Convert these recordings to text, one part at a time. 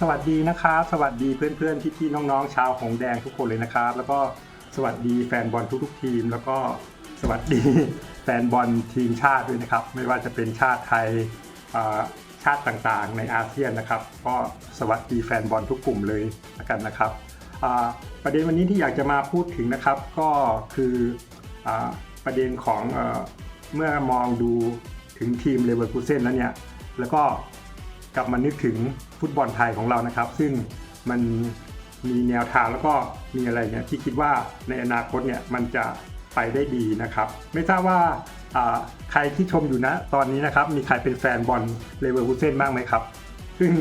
สวัสดีนะครับ สวัสดีเพื่อนๆพี่ๆน้องๆชาวหงแดงทุกคนเลยนะครับ แล้วก็สวัสดีแฟนบอลทุกๆทีม แล้วก็สวัสดีแฟนบอลทีมชาติด้วยนะครับ ไม่ว่าจะเป็นชาติไทยชาติต่างๆ ในอาเซียนนะครับ ก็สวัสดีแฟนบอลทุกกลุ่มเลยละกันนะครับประเด็นวันนี้ที่อยากจะมาพูดถึงนะครับ ก็คืออประเด็นของเออเมื่อมองดูถึงทีมเลเวอร์คูเซนแล้วเนี่ยแล้วก็ กลับมานึกถึงฟุตบอลไทยของเรานะครับ ซึ่งมันมีแนวทางแล้วก็มีอะไรเนี่ยที่คิดว่าในอนาคตเนี่ยมันจะไปได้ดีนะครับ ไม่ทราบว่าใครที่ชมอยู่นะตอนนี้นะครับ มีใครเป็นแฟนบอลเลเวอร์คูเซนบ้างไหมครับ ซึ่ง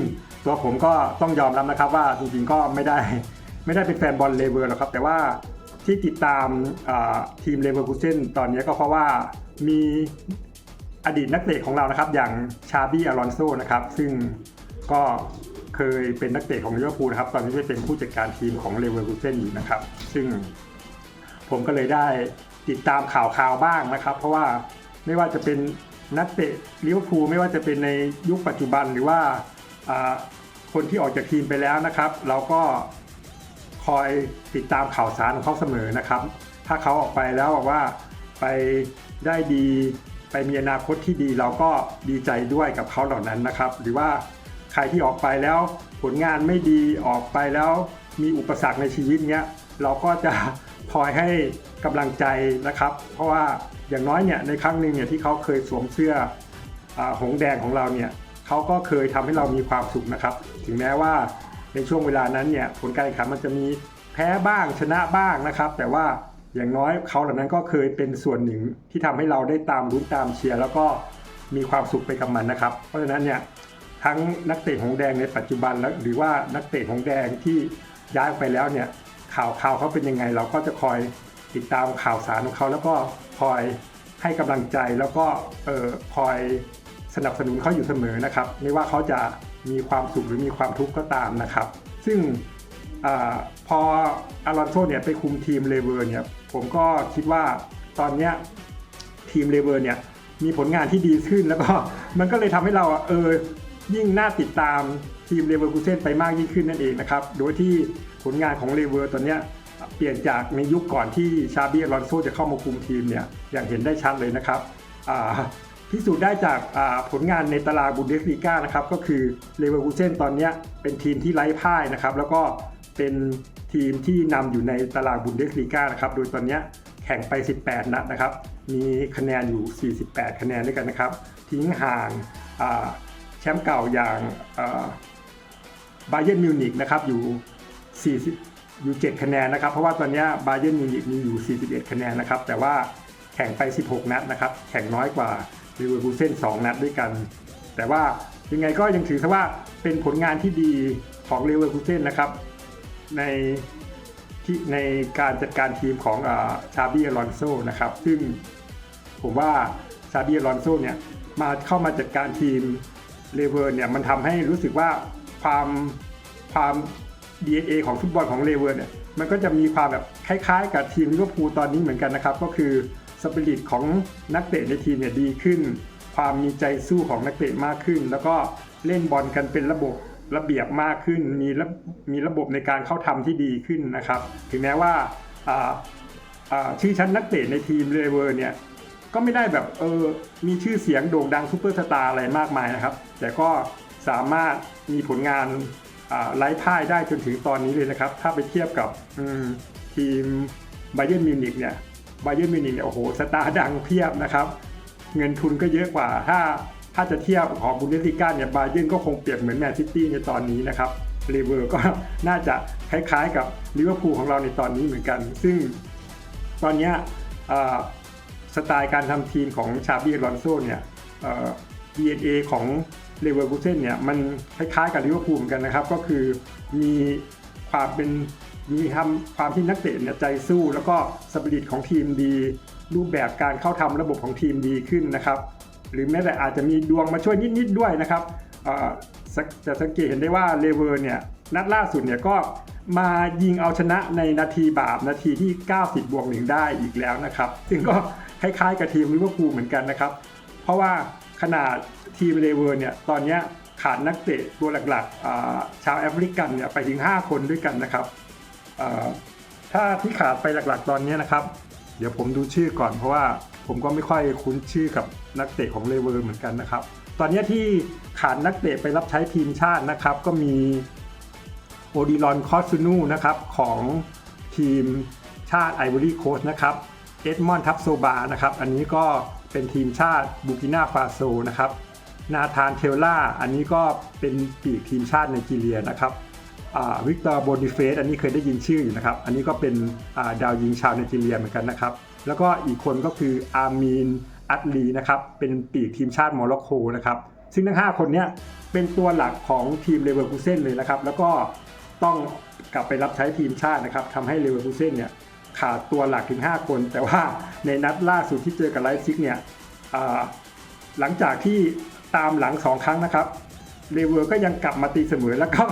ตัวผมก็ต้องยอมรับนะครับว่าจริงๆก็ไม่ได้ไม่ได้เป็นแฟนบอลเลเวอร์หรอกครับ แต่ว่าที่ติดตามทีมเลเวอร์คูเซนตอนนี้ก็เพราะว่ามี อดีตนักเตะของเรานะครับ อย่างชาบี้อลอนโซนะครับ ซึ่งก็เคยเป็นนักเตะของลิเวอร์พูลนะครับ ตอนนี้ได้เป็นผู้จัดการทีมของเลเวอร์คูเซนอยู่นะครับ ซึ่งผมก็เลยได้ติดตามข่าวข่าวบ้างนะครับ เพราะว่าไม่ว่าจะเป็นนักเตะลิเวอร์พูลไม่ว่าจะเป็นในยุคปัจจุบันหรือว่าอ่าคนที่ออกจากทีมไปแล้วนะครับ เราก็คอยติดตามข่าวสารของเขาเสมอนะครับ ถ้าเขาออกไปแล้วบอกว่าไปได้ดี ไปมีอนาคตที่ดีเราก็ดีใจด้วยกับเขาเหล่านั้นนะครับ หรือว่าใครที่ออกไปแล้วผลงานไม่ดีออกไปแล้วมีอุปสรรคในชีวิตเนี้ยเราก็จะคอยให้กำลังใจนะครับ เพราะว่าอย่างน้อยเนี่ยในครั้งหนึ่งเนี่ยที่เขาเคยสวมเสื้ออหงแดงของเราเนี่ยเขาก็เคยทำให้เรามีความสุขนะครับ ถึงแม้ว่าในช่วงเวลานั้นเนี่ยผลการแข่งขันมันจะมีแพ้บ้างชนะบ้างนะครับ แต่ว่า อย่างน้อยเขาเหล่านั้นก็เคยเป็นส่วนหนึ่งที่ทำให้เราได้ตามลุ้นตามเชียร์แล้วก็มีความสุขไปกับมันนะครับ เพราะฉะนั้นเนี่ยทั้งนักเตะหงแดงในปัจจุบันแล้วหรือว่านักเตะหงแดงที่ย้ายไปแล้วเนี่ยข่าวข่าวเขาเป็นยังไง เราก็จะคอยติดตามข่าวสารของเขา แล้วก็คอยให้กำลังใจแล้วก็เออคอยสนับสนุนเขาอยู่เสมอนะครับ ไม่ว่าเขาจะมีความสุขหรือมีความทุกข์ก็ตามนะครับ ซึ่งอพออารอนโซเนี่ยไปคุมทีมเลเวอร์เนี่ย ผมก็คิดว่าตอนเนี้ยทีมเลเวอร์เนี่ยมีผลงานที่ดีขึ้นแล้วก็มันก็เลยทำให้เราอะเออยิ่งน่าติดตามทีมเลเวอร์คูเซนไปมากยิ่งขึ้นนั่นเองนะครับ โดยที่ผลงานของเลเวอร์ตอนเนี้ยเปลี่ยนจากในยุคก่อนที่ชาบีอลอนโซจะเข้ามาคุมทีมเนี่ยอย่างเห็นได้ชัดเลยนะครับอ่าพิสูจน์ได้จากผลงานในตารางบุนเดสลีกานะครับก็คือเลเวอร์คูเซนตอนนี้เป็นทีมที่ไร้พ่ายนะครับแล้วก็ เป็นทีมที่นำอยู่ในตารางบุนเดสลีกานะครับ โดยตอนนี้แข่งไป 18 นัดนะครับ มีคะแนนอยู่ 48 คะแนนด้วยกันนะครับ ทิ้งห่างแชมป์เก่าอย่างบาเย r n นมิวนิกนะครับอยู่ 40 อยู่ 7 คะแนนนะครับ เพราะว่าตอนนี้บาเย r n นมิวนิกมีอยู่ 41 คะแนนนะครับ แต่ว่าแข่งไป 16 นัดนะครับ แข่งน้อยกว่าลิเวอร์พูลเซน2นัดด้วยกัน แต่ว่ายังไงก็ยังถือว่าเป็นผลงานที่ดีของเลเวอร์คูเซนนะครับ ในที่ในการจัดการทีมของชาบีอลอนโซนะครับ ซึ่งผมว่าชาบีอลอนโซเนี่ยมาเข้ามาจัดการทีมเลเวอร์เนี่ยมันทำให้รู้สึกว่าความความ DNA ของฟุตบอลของเลเวอร์เนี่ยมันก็จะมีความแบบคล้ายๆ กับทีมลิเวอร์พูลตอนนี้เหมือนกันนะครับ ก็คือสปิริตของนักเตะในทีมเนี่ยดีขึ้น ความมีใจสู้ของนักเตะมากขึ้น แล้วก็เล่นบอลกันเป็นระบบ ระเบียบมากขึ้น มีระมีระบบในการเข้าทำที่ดีขึ้นนะครับ ถึงแม้ว่าชื่อชั้นนักเตะในทีมเลเวอร์เนี่ยก็ไม่ได้แบบเออมีชื่อเสียงโด่งดังซูเปอร์สตาร์อะไรมากมายนะครับ แต่ก็สามารถมีผลงานอ่าไร้พ่ายได้จนถึงตอนนี้เลยนะครับ ถ้าไปเทียบกับทีมไบเ e นมิวนิกเนี่ยไบเ e นมิวนิกเนี่ยโอ้โหสตาร์ดังเพียบนะครับ เงินทุนก็เยอะกว่าถ้า ถ้าจะเทียบของบุนเดสลิก้าเนี่ยบาเย r n ก็คงเปรียบเหมือนแมนซิตี้ในตอนนี้นะครับเลเวอร์ก็น่าจะคล้ายๆกับลิเวอร์พูลของเราในตอนนี้เหมือนกัน ซึ่งตอนนี้สไตล์การทำทีมของชาบีลอนโซเนี่ยเอ่อ DNA ของเลเวอร์คูเซนเนี่ยมันคล้ายๆกับลิเวอร์พูลเหมือนกันนะครับ ก็คือมีความเป็นมีทำความที่นักเตะเนี่ยใจสู้ แล้วก็สปิริตของทีมดี รูปแบบการเข้าทำระบบของทีมดีขึ้นนะครับ หรือแม้แต่อาจจะมีดวงมาช่วยนิดๆด้วยนะครับจะสังเกตเห็นได้ว่าเลเวอร์เนี่ยนัดล่าสุดเนี่ยก็มายิงเอาชนะในนาทีบาปนาทีที่ 90 บวกหนึ่งได้อีกแล้วนะครับ ซึ่งก็คล้ายๆกับทีมลิเวอร์พูลเหมือนกันนะครับ เพราะว่าขนาดทีมเลเวอร์เนี่ยตอนเนี้ยขาดนักเตะตัวหลักๆชาวแอฟริกันเนี่ยไปถึง 5 คนด้วยกันนะครับ ถ้าที่ขาดไปหลักๆตอนนี้นะครับ เดี๋ยวผมดูชื่อก่อนเพราะว่า ผมก็ไม่ค่อยคุ้นชื่อกับนักเตะของเลเวอร์เหมือนกันนะครับ ตอนนี้ที่ขาดนักเตะไปรับใช้ทีมชาตินะครับ ก็มีโอดิลอนคอสซูนูนะครับของทีมชาติไอวอรี่โคสนะครับเอ็ดมอนทับโซบานะครับ อันนี้ก็เป็นทีมชาติบูกินาฟาโซนะครับ นาธานเทลล่า อันนี้ก็เป็นปีกทีมชาติไนจีเรียนะครับวิกตอร์โบนิเฟสอันนี้เคยได้ยินชื่ออยู่นะครับ อันนี้ก็เป็นดาวยิงชาวไนจีเรียเหมือนกันนะครับ แล้วก็อีกคนก็คืออาร์มีนอัตลีนะครับเป็นปีกทีมชาติโมร็อกโกนะครับซึ่งทั้ง 5 คนเนี้ยเป็นตัวหลักของทีมเลเวอร์คูเซ่นเลยนะครับ แล้วก็ต้องกลับไปรับใช้ทีมชาตินะครับทำให้เลเวอร์คูเซ่นเนี่ยขาดตัวหลักถึง 5 คน แต่ว่าในนัดล่าสุดที่เจอกับไลฟ์ซิกเนี่ยหลังจากที่ตามหลัง 2 ครั้งนะครับเลเวอร์ก็ยังกลับมาตีเสมอ แล้วก็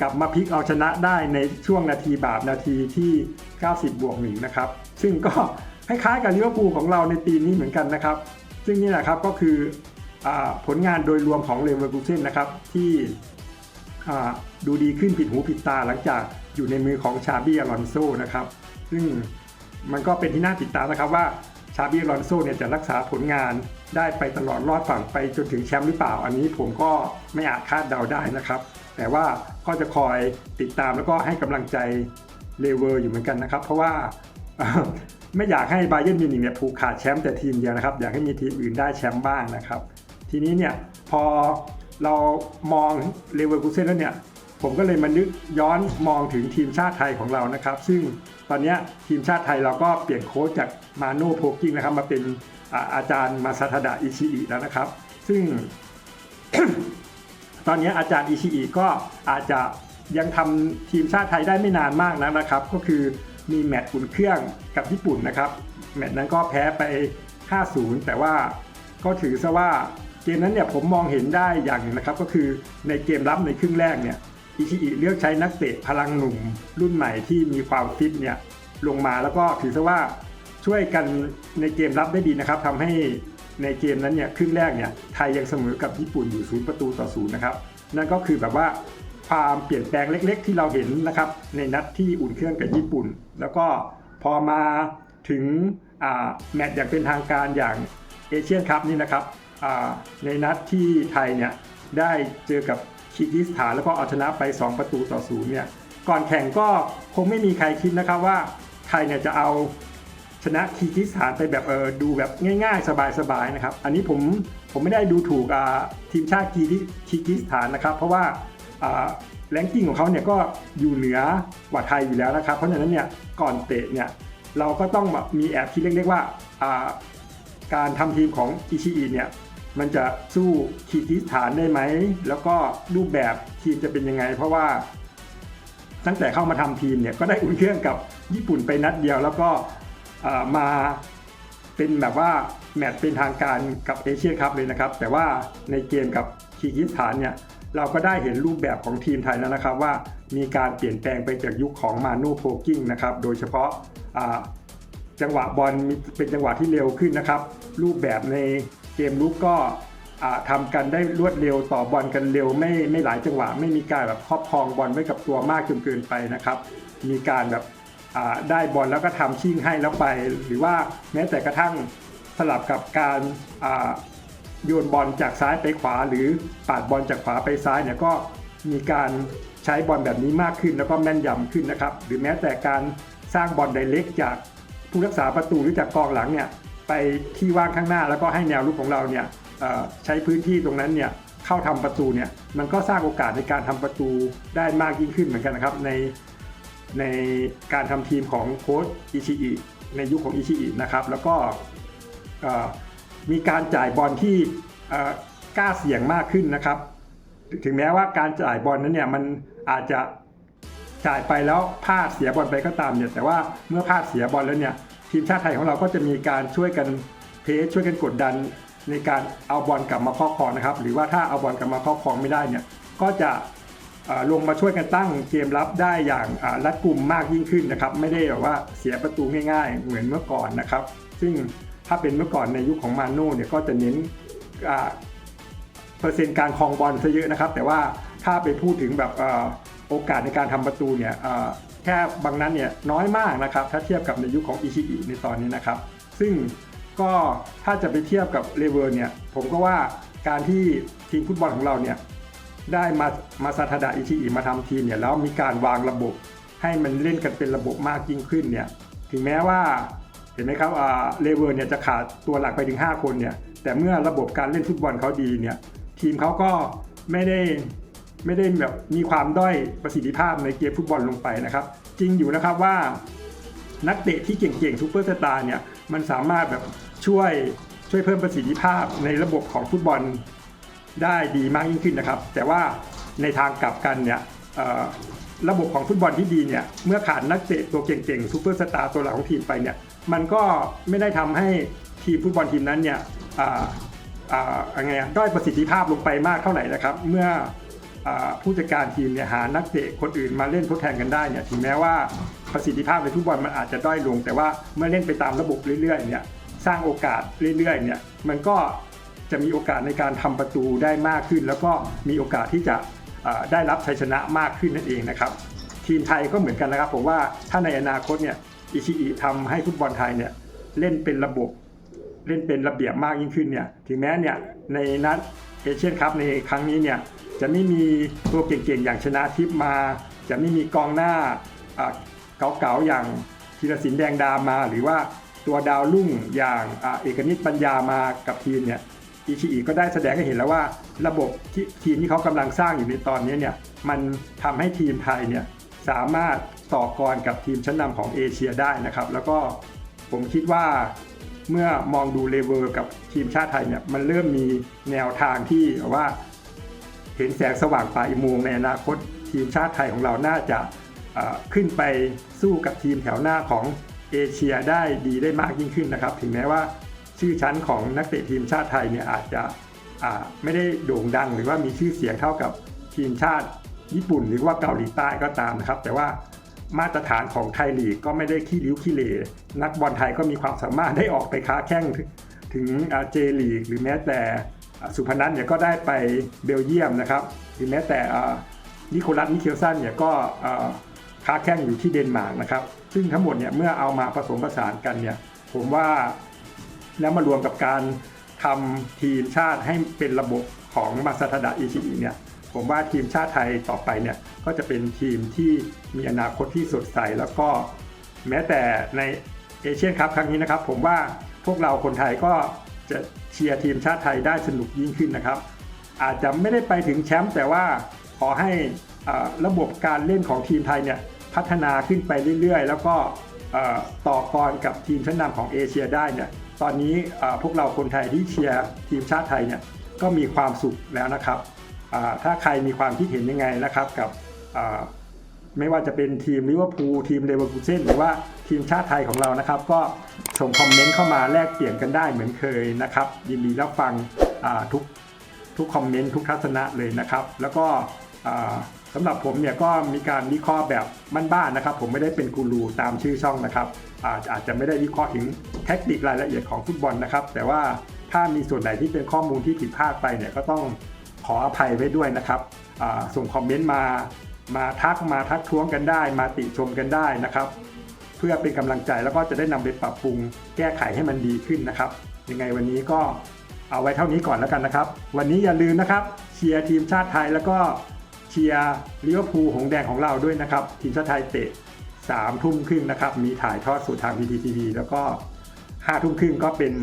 กลับมาพลิกเอาชนะได้ในช่วงนาทีบาปนาทีที่ 90 บวกหนึ่งนะครับ ซึ่งก็ คล้ายๆกับลิเวอร์พูลของเราในปีนี้เหมือนกันนะครับ ซึ่งนี่แหละครับก็คืออผลงานโดยรวมของเลเวอร์คูเซ่นนะครับที่ดูดีขึ้นผิดหูผิดตาหลังจากอยู่ในมือของชาบี้อลอนโซนะครับ ซึ่งมันก็เป็นที่น่าติดตามนะครับว่าชาบี้อลอนโซเนี่ยจะรักษาผลงานได้ไปตลอดรอดฝั่งไปจนถึงแชมป์หรือเปล่า อันนี้ผมก็ไม่อาจคาดเดาได้นะครับ แต่ว่าก็จะคอยติดตามแล้วก็ให้กำลังใจเลเวอร์อยู่เหมือนกันนะครับ เพราะว่า ไม่อยากให้บาเยิร์นมิวนิกเนี่ยผูกขาดแชมป์แต่ทีมเดียวนะครับ อยากให้มีทีมอื่นได้แชมป์บ้างนะครับ ทีนี้เนี่ยพอเรามองเลเวอร์คูเซ่นแล้วเนี่ยผมก็เลยมานึกย้อนมองถึงทีมชาติไทยของเรานะครับ ซึ่งตอนนี้ทีมชาติไทยเราก็เปลี่ยนโค้ชจากมาโน่โพกิ้งนะครับ มาเป็นอาอาจารย์มาซาทดะอิชิอิแล้วนะครับ ซึ่ง ตอนนี้อาจารย์อิชิอิก็อาจจะยังทำทีมชาติไทยได้ไม่นานมากนะครับ ก็คือ มีแมตช์อุ่นเครื่องกับญี่ปุ่นนะครับ แมตช์นั้นก็แพ้ไป 5-0 แต่ว่าก็ถือซะว่าเกมนั้นเนี่ยผมมองเห็นได้อย่างหนึ่งนะครับ ก็คือในเกมรับในครึ่งแรกเนี่ยอิชิอิเลือกใช้นักเตะพลังหนุ่มรุ่นใหม่ที่มีความฟิตเนี่ยลงมาแล้วก็ถือซะว่าช่วยกันในเกมรับได้ดีนะครับทำให้ในเกมนั้นเนี่ยครึ่งแรกเนี่ยไทยยังเสมอกับญี่ปุ่นอยู่ศูนย์ประตูต่อศูนย์นะครับ นั่นก็คือแบบว่า ความเปลี่ยนแปลงเล็ก ๆ ที่เราเห็นนะครับ ในนัดที่อุ่นเครื่องกับญี่ปุ่น แล้วก็พอมาถึงแมตช์อย่างเป็นทางการอย่างเอเชียนคัพนี่นะครับในนัดที่ไทยเนี่ยได้เจอกับคีร์กิสถานแล้วก็เอาชนะไป 2 ประตูต่อศูนย์เนี่ยก่อนแข่งก็คงไม่มีใครคิดนะครับว่าไทยเนี่ยจะเอาชนะคีร์กิสถานไปแบบเออดูแบบง่ายๆ สบายๆนะครับ อันนี้ผมผมไม่ได้ดูถูกทีมชาติคีร์คีร์กิสถานนะครับ เพราะว่า แรงกิ้งของเขาเนี่ยก็อยู่เหนือกว่าไทยอยู่แล้วนะครับ เพราะฉะนั้นเนี่ยก่อนเตะเนี่ยเราก็ต้องแบบมีแอบคิดเล็กๆว่าการทำทีมของอิชิอิเนี่ยมันจะสู้คีร์กิสถานได้ไหม แล้วก็รูปแบบทีมจะเป็นยังไง เพราะว่า ตั้งแต่เข้ามาทำทีมเนี่ยก็ได้อุ่นเครื่องกับญี่ปุ่นไปนัดเดียว แล้วก็มาเป็นแบบว่าแมตช์เป็นทางการกับเอเชียนคัพเลยนะครับ แต่ว่าในเกมกับคีร์กิสถานเนี่ย เราก็ได้เห็นรูปแบบของทีมไทยแล้วนะครับว่ามีการเปลี่ยนแปลงไปจากยุคของมานูโพกิ้งนะครับโดยเฉพาะจังหวะบอลเป็นจังหวะที่เร็วขึ้นนะครับ รูปแบบในเกมลุกก็อ่าทำกันได้รวดเร็วต่อบอลกันเร็วไม่ไม่หลายจังหวะ ไม่มีการแบบครอบครองบอลไว้กับตัวมากจนเกินไปนะครับ มีการแบบได้บอลแล้วก็ทำชิ่งให้แล้วไป หรือว่าแม้แต่กระทั่งสลับกับการ โยนบอลจากซ้ายไปขวา หรือปาดบอลจากขวาไปซ้ายเนี่ยก็มีการใช้บอลแบบนี้มากขึ้นแล้วก็แม่นยำขึ้นนะครับ หรือแม้แต่การสร้างบอลไดเล็กจากผู้รักษาประตูหรือจากกองหลังเนี่ยไปที่ว่างข้างหน้า แล้วก็ให้แนวรุกของเราเนี่ยใช้พื้นที่ตรงนั้นเนี่ยเข้าทำประตูเนี่ยมันก็สร้างโอกาสในการทำประตูได้มากยิ่งขึ้นเหมือนกันนะครับในในการทำทีมของโค้ชอิชิอิในยุคของอิชิอินะครับแล้วก็ มีการจ่ายบอลที่กล้าเสี่ยงมากขึ้นนะครับ ถึงแม้ว่าการจ่ายบอลนั้นเนี่ยมันอาจจะจ่ายไปแล้วพลาดเสียบอลไปก็ตามเนี่ยแต่ว่าเมื่อพลาดเสียบอลแล้วเนี่ยทีมชาติไทยของเราก็จะมีการช่วยกันเพสช่วยกันกดดันในการเอาบอลกลับมาครอบครองนะครับ หรือว่าถ้าเอาบอลกลับมาครอบครองไม่ได้เนี่ยก็จะลงมาช่วยกันตั้งเกมรับได้อย่างรัดกุมมากยิ่งขึ้นนะครับ ไม่ได้แบบว่าเสียประตูง่ายๆ เหมือนเมื่อก่อนนะครับ ซึ่ง ถ้าเป็นเมื่อก่อนในยุคของมาโน่เนี่ยก็จะเน้นอ่าเปอร์เซ็นต์การครองบอลซะเยอะนะครับ แต่ว่าถ้าไปพูดถึงแบบอโอกาสในการทำประตูเนี่ยแค่บางนั้นเนี่ยน้อยมากนะครับ ถ้าเทียบกับในยุคของอิชิอิในตอนนี้นะครับ ซึ่งก็ถ้าจะไปเทียบกับเลเวอร์เนี่ยผมก็ว่าการที่ทีมฟุตบอลของเราเนี่ยได้มามาซาทาดะอิชิอิมาทำทีมเนี่ยแล้วมีการวางระบบให้มันเล่นกันเป็นระบบมากยิ่งขึ้นเนี่ยถึงแม้ว่า ห็นไหมครับเลเวอร์เนี่ยจะขาดตัวหลักไปถึง 5 คนเนี่ยแต่เมื่อระบบการเล่นฟุตบอลเขาดีเนี่ยทีมเขาก็ไม่ได้ไม่ได้แบบมีความด้อยประสิทธิภาพในเกมฟุตบอลลงไปนะครับ จริงอยู่นะครับว่านักเตะที่เก่งๆซูเปอร์สตาร์เนี่ยมันสามารถแบบช่วยช่วยเพิ่มประสิทธิภาพในระบบของฟุตบอลได้ดีมากยิ่งขึ้นนะครับ แต่ว่าในทางกลับกันเนี่ย ระบบของฟุตบอลที่ดีเนี่ยเมื่อขาดนักเตะตัวเก่งๆซูเปอร์สตาร์ตัวหลักของทีมไปเนี่ยมันก็ไม่ได้ทำให้ทีมฟุตบอลทีมนั้นเนี่ยอ่าอ่าอะไรไงอะด้อยประสิทธิภาพลงไปมากเท่าไหร่นะครับ เมื่อผู้จัดการทีมเนี่ยหานักเตะคนอื่นมาเล่นทดแทนกันได้เนี่ยถึงแม้ว่าประสิทธิภาพในฟุตบอลมันอาจจะด้อยลง แต่ว่าเมื่อเล่นไปตามระบบเรื่อยๆเนี่ยสร้างโอกาสเรื่อยๆเนี่ยมันก็จะมีโอกาสในการทำประตูได้มากขึ้น แล้วก็มีโอกาสที่จะ ได้รับชัยชนะมากขึ้นนั่นเองนะครับทีมไทยก็เหมือนกันนะครับผมว่าถ้าในอนาคตเนี่ยอิชิอิทำให้ฟุตบอลไทยเนี่ยเล่นเป็นระบบเล่นเป็นระเบียบมากยิ่งขึ้นเนี่ยถึงแม้เนี่ยในนัดเอเชียนคัพในครั้งนี้เนี่ยจะไม่มีตัวเก่งๆ อย่างชนะทิพมา จะไม่มีกองหน้าเก่าๆอย่างธีรศิลป์แดงดามา หรือว่าตัวดาวรุ่งอย่างอเอกนิตปัญญามากับทีมเนี่ย อิชิอิก็ได้แสดงให้เห็นแล้วว่าระบบที่ทีมที่เขากำลังสร้างอยู่ในตอนนี้เนี่ยมันทำให้ทีมไทยเนี่ยสามารถต่อกรกับทีมชั้นนำของเอเชียได้นะครับ แล้วก็ผมคิดว่าเมื่อมองดูเลเวอร์กับทีมชาติไทยเนี่ยมันเริ่มมีแนวทางที่ว่า เห็นแสงสว่างปลายอุโมงในอนาคตทีมชาติไทยของเราน่าจะขึ้นไปสู้กับทีมแถวหน้าของเอเชียได้ดีได้มากยิ่งขึ้นนะครับ ถึงแม้ว่า ชื่อชั้นของนักเตะทีมชาติไทยเนี่ยอาจจะไม่ได้โด่งดังหรือว่ามีชื่อเสียงเท่ากับทีมชาติญี่ปุ่น หรือว่าเกาหลีใต้ก็ตามนะครับ แต่ว่ามาตรฐานของไทยลีกก็ไม่ได้ขี้ริ้วขี้เหร่นักบอลไทยก็มีความสามารถได้ออกไปค้าแข่งถึงเจลีกหรือแม้แต่สุพนัทเนี่ยก็ได้ไปเบลเยียมนะครับหรือแม้แต่นิโคลัสนิเคลสันเนี่ยก็ค้าแข่งอยู่ที่เดนมาร์กนะครับ ซึ่งทั้งหมดเนี่ยเมื่อเอามาผสมผสานกันเนี่ยผมว่า แล้วมารวมกับการทำทีมชาติให้เป็นระบบของมาซาทดะอิชิอิเนี่ยผมว่าทีมชาติไทยต่อไปเนี่ยก็จะเป็นทีมที่มีอนาคตที่สดใสแล้วก็แม้แต่ในเอเชียนคัพครั้งนี้นะครับ ผมว่าพวกเราคนไทยก็จะเชียร์ทีมชาติไทยได้สนุกยิ่งขึ้นนะครับ อาจจะไม่ได้ไปถึงแชมป์แต่ว่าขอให้อ่าระบบการเล่นของทีมไทยเนี่ยพัฒนาขึ้นไปเรื่อยๆ แล้วก็ต่อกรกับทีมชั้นนำของเอเชียได้เนี่ย ตอนนี้พวกเราคนไทยที่เชียร์ทีมชาติไทยเนี่ยก็มีความสุขแล้วนะครับ ถ้าใครมีความคิดเห็นยังไงนะครับกับไม่ว่าจะเป็นทีมลิเวอร์พูลทีมเลเวอร์คูเซ่นหรือว่าทีมชาติไทยของเรานะครับ ก็ส่งคอมเมนต์เข้ามาแลกเปลี่ยนกันได้เหมือนเคยนะครับ ยินดีรับฟังทุกทุกคอมเมนต์ทุกทัศนะเลยนะครับ แล้วก็ สำหรับผมเนี่ยก็มีการวิเคราะห์แบบบ้านๆนะครับ ผมไม่ได้เป็นกูรูตามชื่อช่องนะครับ อาจอาจจะไม่ได้วิเคราะห์ถึงแท็กติกรายละเอียดของฟุตบอลนะครับ แต่ว่าถ้ามีส่วนไหนที่เป็นข้อมูลที่ผิดพลาดไปเนี่ยก็ต้องขออภัยไว้ด้วยนะครับส่งคอมเมนต์มามาทักมาทักท้วงกันได้ มาติชมกันได้นะครับ เพื่อเป็นกำลังใจแล้วก็จะได้นำไปปรับปรุงแก้ไขให้มันดีขึ้นนะครับ ยังไงวันนี้ก็เอาไว้เท่านี้ก่อนแล้วกันนะครับ วันนี้อย่าลืมนะครับ เชียร์ทีมชาติไทยแล้วก็ เชียร์ลิเวอร์พูลหงแดงของเราด้วยนะครับ ทีมชาติไทยเตะสามทุ่มครึ่งนะครับ มีถ่ายทอดสดทาง VTV แล้วก็ห้าทุ่มครึ่งก็เป็น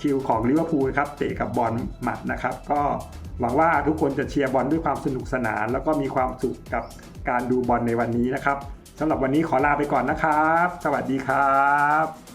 คิวของลิเวอร์พูลครับเตะกับบอลหมัดนะครับ ก็หวังว่าทุกคนจะเชียร์บอลด้วยความสนุกสนาน แล้วก็มีความสุขกับการดูบอลในวันนี้นะครับสำหรับวันนี้ขอลาไปก่อนนะครับ สวัสดีครับ